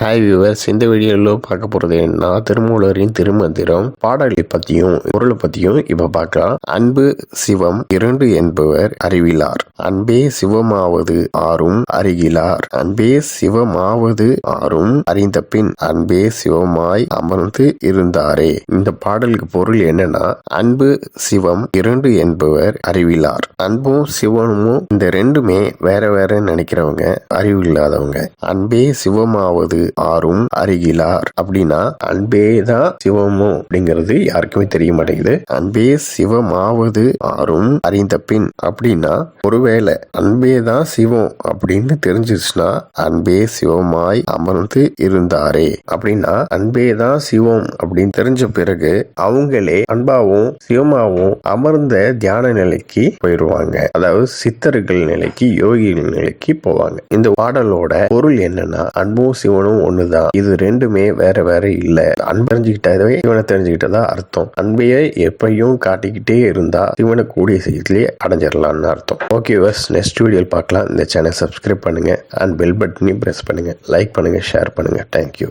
Hi viewers இந்த வீடியோவில் பார்க்க போகிறது என்ன திருமூலரின் திருமந்திரம் பாடலை பற்றியும் பொருளை பற்றியும் இப்போ பார்க்கலாம். அன்பு சிவம் இரண்டு என்பவர் அறிவிலார். அன்பே சிவமாவது ஆறும் அறிகிலார். அன்பே சிவமாவது ஆறும் அறிந்த பின் அன்பே சிவமாய் அமர்ந்து இருந்தாரே. இந்த பாடலுக்கு பொருள் என்னன்னா அன்பு சிவம் இரண்டு என்பவர் அறிவிலார். அன்பும் சிவமும் இந்த ரெண்டுமே வேற வேற நினைக்கிறவங்க அறிவு இல்லாதவங்க அன்பே சிவமாவது ஆறும் அறிகிலார். அப்படின்னா அன்பே தான் சிவமோ அப்படிங்கிறது யாருக்குமே தெரிய மாட்டேங்குது. அன்பே சிவமாவது ஆறும் அறிந்த பின் அப்படின்னா ஒருவேளை அன்பே தான் சிவம் அப்படின்னு தெரிஞ்சிருச்சுன்னா அன்பே சிவமாய் அமர்ந்து இருந்தாரே. அப்படின்னா அன்பே தான் சிவம் அப்படின்னு தெரிஞ்ச பிறகு அவங்களே அன்பாவும் சிவமாவும் அமர்ந்த தியான நிலைக்கு போயிடுவாங்க அதாவது சித்தர்கள் நிலைக்கு யோகிகள் நிலைக்கு போவாங்க. இந்த பாடலோட பொருள் என்னன்னா அன்பும் சிவனும் ஒண்ணுதான். இது ரெண்டுமே வேற வேற இல்ல. அன்பு தெரிஞ்சுக்கிட்டதே சிவனை தெரிஞ்சுக்கிட்டதா அர்த்தம். அன்பையே எப்பையும் காட்டிக்கிட்டே இருந்தா சிவனை கூடிய சீக்கிரத்திலேயே அடைஞ்சிடலாம்னு அர்த்தம். ஓகே வியூவர்ஸ் நெக்ஸ்ட் வீடியோவில் பார்க்கலாம். இந்த சேனல் சப்ஸ்கிரைப் பண்ணுங்க. அண்ட் பெல் பட்டனையும் பிரஸ் பண்ணுங்க. லைக் பண்ணுங்கள் ஷேர் பண்ணுங்கள் தேங்க்யூ